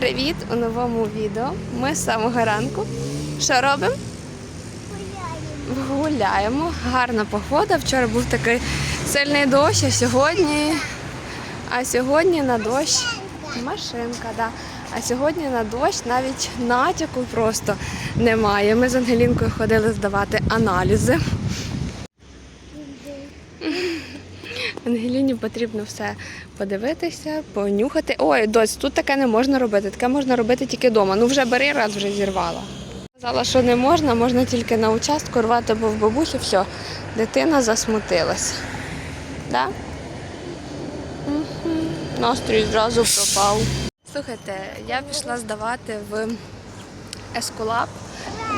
Привіт у новому відео. Ми з самого ранку. Що робимо? Гуляємо. Гарна погода. Вчора був такий сильний дощ, а сьогодні. А сьогодні на дощ. Машинка, да. А сьогодні на дощ навіть натяку просто немає. Ми з Ангелінкою ходили здавати аналізи. Ангеліні потрібно все подивитися, понюхати. Ой, доць, тут таке не можна робити. Таке можна робити тільки вдома. Ну вже бери раз вже зірвала. Сказала, що не можна, можна тільки на участку рвати, бо в бабусі все, дитина засмутилась. Да? Мгм. Настрій зразу пропав. Слухайте, я пішла здавати в Ескулап.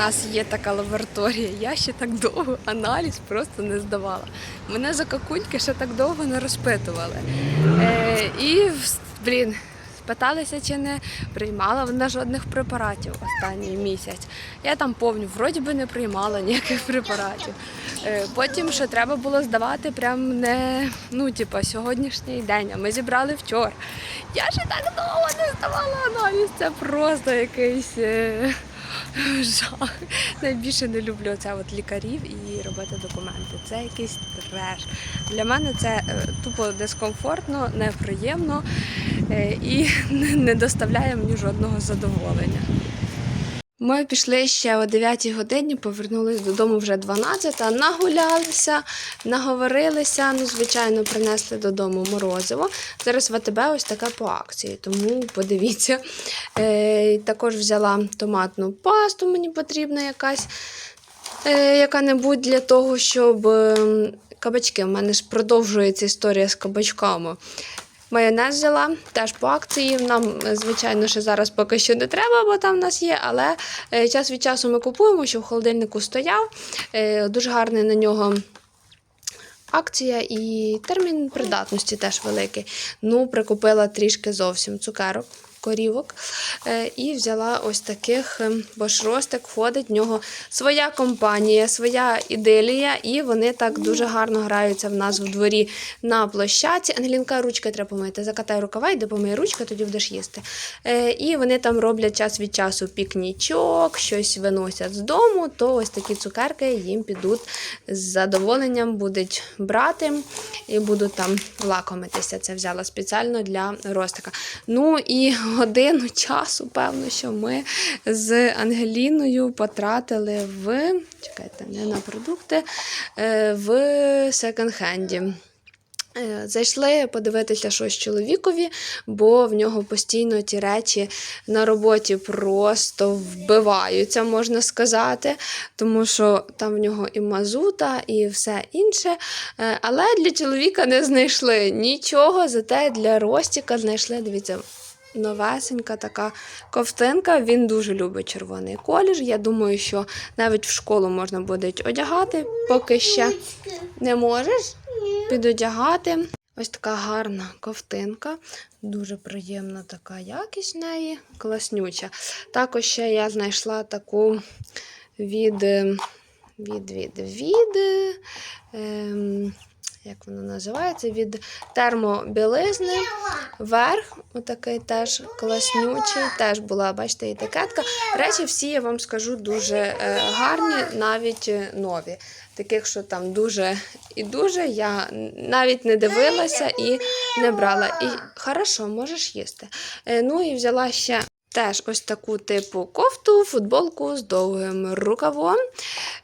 Нас є така лабораторія. Я ще так довго аналіз просто не здавала. Мене за какульки ще так довго не розпитували. Е, і, блін, спиталися, чи не приймала вона жодних препаратів останній місяць. Я там повню, вроді би не приймала ніяких препаратів. Е, потім ще треба було здавати прям не ну, типа, сьогоднішній день, а ми зібрали вчора. Я ще так довго не здавала аналіз. Це просто якийсь. Жах. Найбільше не люблю це от лікарів і робити документи. Це якийсь треш. Для мене це е, тупо дискомфортно, неприємно е, і не доставляє мені жодного задоволення. Ми пішли ще о 9 годині, повернулись додому вже 12, нагулялися, наговорилися. Ну, звичайно, принесли додому морозиво. Зараз в АТБ ось таке по акції, тому подивіться. Е, також взяла томатну пасту, мені потрібна якась е, яка-небудь для того, щоб ем, кабачки. У мене ж продовжується історія з кабачками. Майонез взяла теж по акції. Нам, е, звичайно, ще зараз поки що не треба, бо там в нас є, але е, час від часу ми купуємо, що в холодильнику стояв. Е, Дуже гарний на нього. Акція і термін придатності теж великий. Ну, прикупила трішки зовсім цукерок, корівок. Е, і взяла ось таких, е, бо ж Ростик входить, в нього своя компанія, своя іделія, і вони так дуже гарно граються в нас в дворі на площадці. Ангелінка, ручки треба помити. Закатай рукава, йди помий ручки, тоді будеш їсти. Е, і вони там роблять час від часу пікнічок, щось виносять з дому, то ось такі цукерки їм підуть з задоволенням будуть брати і будуть там лакомитися. Це взяла спеціально для Ростика. Ну і годину часу, певно, що ми з Ангеліною потратили в чекайте, не на продукти, е, в секонд-хенді. Е, Зайшли подивитися щось чоловікові, бо в нього постійно ті речі на роботі просто вбиваються, можна сказати, тому що там в нього і мазута, і все інше. Е, Але для чоловіка не знайшли нічого, зате для Ростіка знайшли, дивіться. Новесенька така ковтинка. Він дуже любить червоний колір. Я думаю, що навіть в школу можна буде одягати, поки ще не можеш підодягати. Ось така гарна ковтинка, дуже приємна така якість в неї, класнюча. Також ще я знайшла таку від, від, від, від, ем, як воно називається, від термобілизни. Верх, отакий теж класнючий, теж була, бачите, етикетка. Речі всі, я вам скажу, дуже е, гарні, навіть е, нові. Таких, що там дуже і дуже, я навіть не дивилася і не брала. І хорошо, можеш їсти. Е, Ну і взяла ще теж ось таку типу кофту, футболку з довгим рукавом.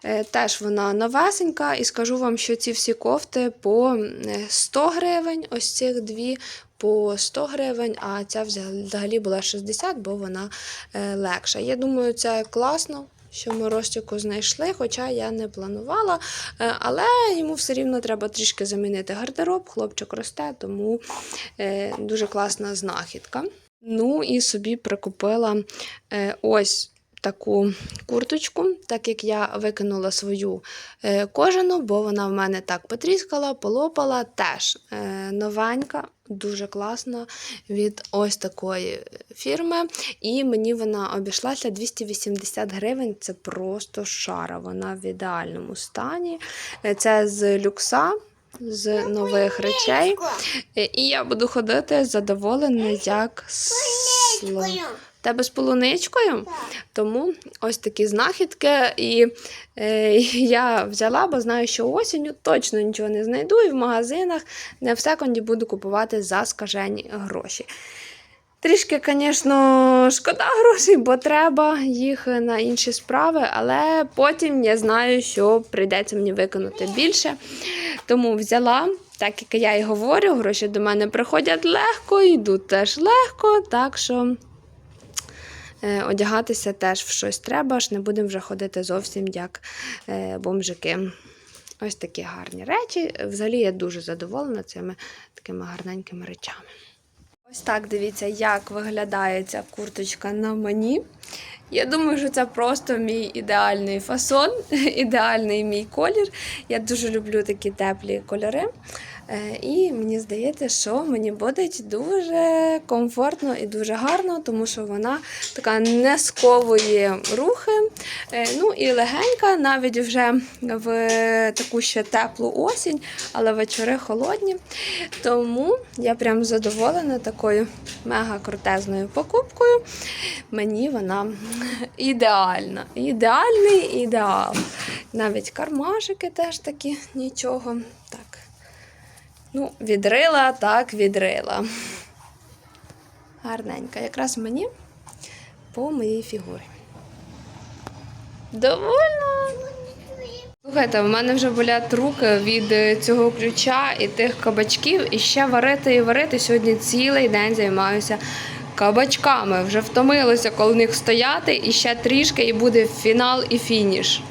Е, Теж вона новесенька, і скажу вам, що ці всі кофти по е, 100 гривень, ось цих дві по 100 гривень, а ця взагалі була 60, бо вона е, легша. Я думаю, це класно. Що ми Ростіку знайшли, хоча я не планувала, Е, але йому все рівно треба трішки замінити гардероб. Хлопчик росте, тому дуже класна знахідка. Ну і собі прикупила е, ось таку курточку, так як я викинула свою е, кожану, бо вона в мене так потріскала, полопала. Теж е, новенька, дуже класна від ось такої фірми. І мені вона обійшлася 280 гривень. Це просто шара. Вона в ідеальному стані. Це з люкса. З нових речей. Е, І я буду ходити задоволена, як слон. Тебе з полуничкою? Тому ось такі знахідки. І е, я взяла, бо знаю, що осінню точно нічого не знайду, і в магазинах не в секунді буду купувати за скажені гроші. Трішки, звісно, шкода грошей, бо треба їх на інші справи, але потім я знаю, що прийдеться мені виконати більше. Тому взяла, так як я і говорю, гроші до мене приходять легко, йдуть теж легко, так що е, одягатися теж в щось треба, ж не будемо вже ходити зовсім як е, бомжики. Ось такі гарні речі. Взагалі я дуже задоволена цими такими гарненькими речами. Ось так дивіться, як виглядає ця курточка на мені. Я думаю, що це просто мій ідеальний фасон, ідеальний мій колір. Я дуже люблю такі теплі кольори. Е, І мені здається, що мені буде дуже комфортно і дуже гарно, тому що вона така не сковує рухи. Е, Ну і легенька, навіть вже в таку ще теплу осінь, але вечори холодні. Тому я прям задоволена такою мега крутезною покупкою. Мені вона ідеальна. Ідеальний ідеал. Навіть кармашики теж такі нічого. Так. Ну, відрила, так, відрила. Гарненька. Якраз мені по моїй фігурі. Довольно. Слухайте, в мене вже болять руки від е, цього ключа і тих кабачків. І ще варити і варити. Сьогодні цілий день займаюся кабачками. Вже втомилася коло них стояти, і ще трішки, і буде фінал і фініш.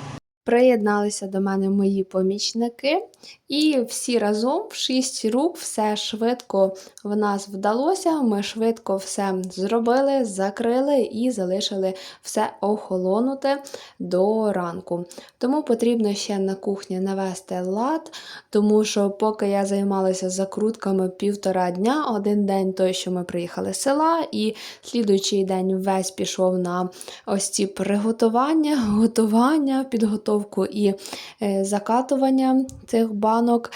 Приєдналися до мене мої помічники, і всі разом в шість рук все швидко в нас вдалося. Ми швидко все зробили, закрили і залишили все охолонути до ранку. Тому потрібно ще на кухні навести лад, тому що поки я займалася закрутками півтора дня, один день той, що ми приїхали з села, і слідуючий день весь пішов на ось ці приготування, готування, підготовку і е, закатування цих банок.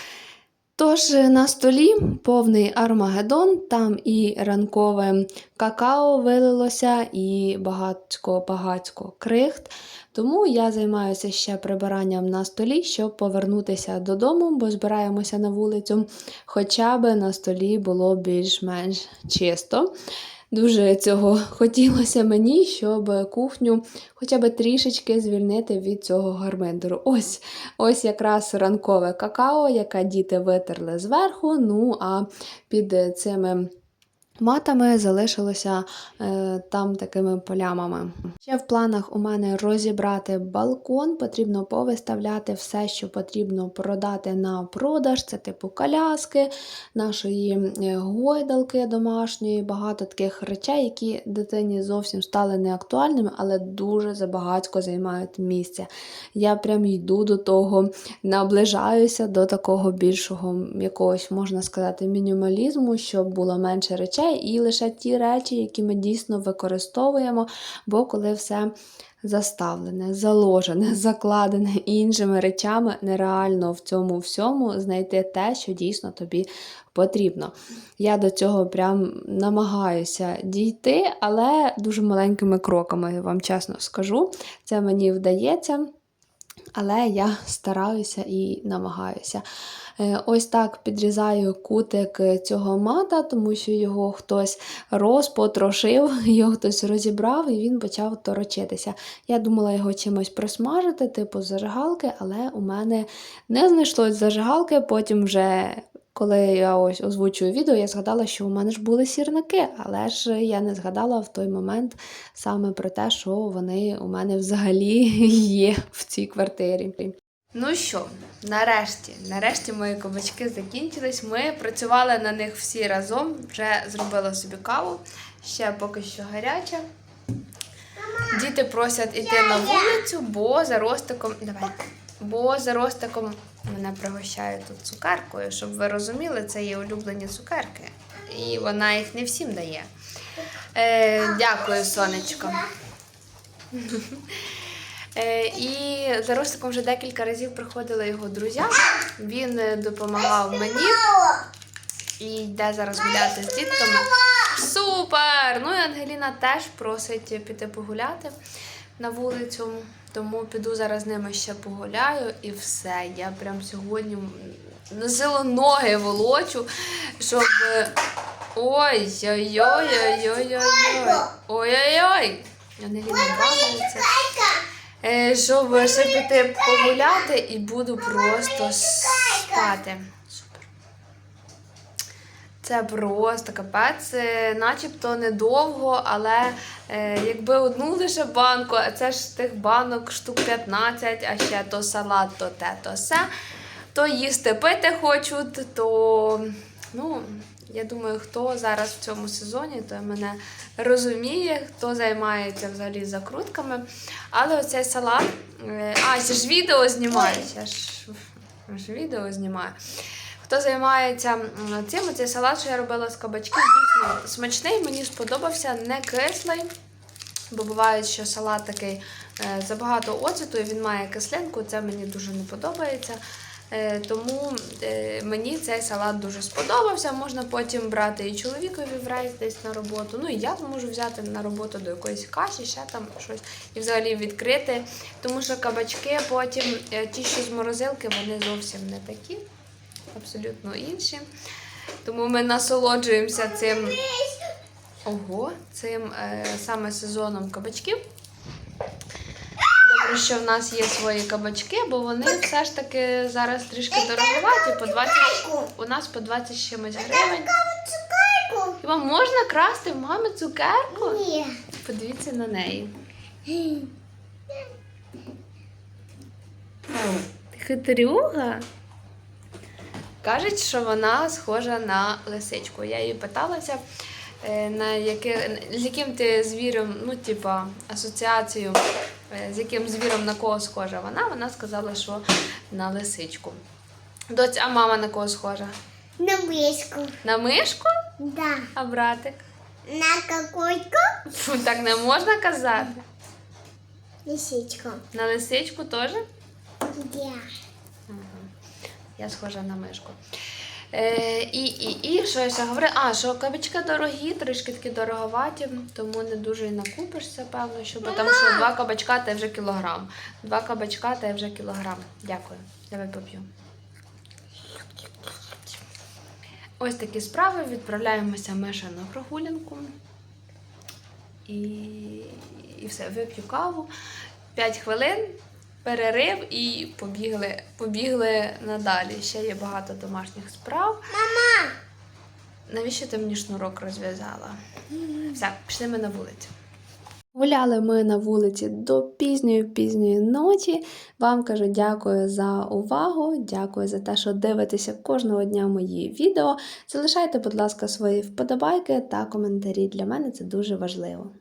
Тож е, на столі повний армагеддон, там і ранкове какао вилилося, і багатько-багатько крихт. Тому я займаюся ще прибиранням на столі, щоб повернутися додому, бо збираємося на вулицю, хоча б на столі було більш-менш чисто. Дуже цього хотілося мені, щоб кухню хоча б трішечки звільнити від цього гармендеру. Ось ось якраз ранкове какао, яке діти витерли зверху. Ну а під цими матами залишилося е, там такими полямами. Ще в планах у мене розібрати балкон, потрібно повиставляти все, що потрібно продати на продаж. Це типу коляски, нашої е, гойдалки домашньої, багато таких речей, які дитині зовсім стали неактуальними, але дуже забагатько займають місця. Я прям йду до того, наближаюся до такого більшого якогось, можна сказати, мінімалізму, щоб було менше речей, і лише ті речі, які ми дійсно використовуємо, бо коли все заставлене, заложене, закладене іншими речами, нереально в цьому всьому знайти те, що дійсно тобі потрібно. Я до цього прям намагаюся дійти, але дуже маленькими кроками, я вам чесно скажу. Це мені вдається. Але я стараюся і намагаюся. Е, Ось так підрізаю кутик цього мата, тому що його хтось розпотрошив, його хтось розібрав і він почав торочитися. Я думала його чимось просмажити, типу зажигалки, але у мене не знайшлось зажигалки. Потім вже. Коли я ось озвучую відео, я згадала, що у мене ж були сірники, але ж я не згадала в той момент саме про те, що вони у мене взагалі є в цій квартирі. Ну що, нарешті, нарешті мої кабачки закінчились. Ми працювали на них всі разом, вже зробила собі каву, ще поки що гаряча. Діти просять іти на вулицю, бо за ростиком. Давай. Бо за ростиком мене пригощають тут цукеркою, щоб ви розуміли, це є улюблені цукерки. І вона їх не всім дає. Е, дякую, сонечко. Е, і за Ростиком вже декілька разів приходили його друзі. Він е, допомагав мені і йде зараз гуляти з дітками. Супер! Ну і Ангеліна теж просить піти погуляти на вулицю. Тому піду зараз з ними ще погуляю і все. Я прям сьогодні на силу ноги волочу, щоб. Ой-ой-ой-ой-ой-ой. Ой-ой-ой. Е, Щоб ще піти погуляти і буду просто спати. Це просто капець, начебто недовго, але е, якби одну лише банку, а це ж тих банок штук 15, а ще то салат, то те, то все, то їсти пити хочуть, то ну, я думаю, хто зараз в цьому сезоні, то мене розуміє, хто займається взагалі закрутками. Але оцей салат, е, а, ще ж відео знімаю, ще ж, ж відео знімаю. Хто займається цим, цей салат, що я робила з кабачків, дійсно смачний, мені сподобався, не кислий. Бо буває, що салат такий е, забагато оцету, і він має кислинку, це мені дуже не подобається. Е, Тому е, мені цей салат дуже сподобався. Можна потім брати і чоловікові в рейс десь на роботу. Ну і я можу взяти на роботу до якоїсь каші, ще там щось і взагалі відкрити. Тому що кабачки потім, ті, що з морозилки, вони зовсім не такі, абсолютно інші. Тому ми насолоджуємося цим. Ого, цим е, саме сезоном кабачків. Добре, що в нас є свої кабачки, бо вони все ж таки зараз трішки дороговаті. По 20, у нас по 20 чимось гривень. Хіба можна красти в мами цукерку? Ні. Подивіться на неї. Хитрюга? Кажуть, що вона схожа на лисичку. Я її питалася, е, на яке, з яким ти звіром, ну, типа, асоціацію, е, з яким звіром на кого схожа вона. Вона сказала, що на лисичку. Доць, а мама на кого схожа? На близько. На мишку? Да. А братик? На какой-ко? Фу, так не можна казати. Лисичку. На лисичку теж? Да. Я схожа на мишку. Е, і, і, і що я ще говорила? А, що кабачки дорогі, трішки такі дороговаті, тому не дуже і накупишся, певно, що, бо там що два кабачка та вже кілограм. Два кабачка та вже кілограм. Дякую. Давай поп'ю. Ось такі справи. Відправляємося ми ще на прогулянку. І, і все, вип'ю каву. 5 хвилин, перерив і побігли, побігли надалі. Ще є багато домашніх справ. Мама. Навіщо ти мені шнурок розв'язала? Все, пішли ми на вулицю. Гуляли ми на вулиці до пізньої пізньої ночі. Вам кажу дякую за увагу, дякую за те, що дивитеся кожного дня мої відео. Залишайте, будь ласка, свої вподобайки та коментарі. Для мене це дуже важливо.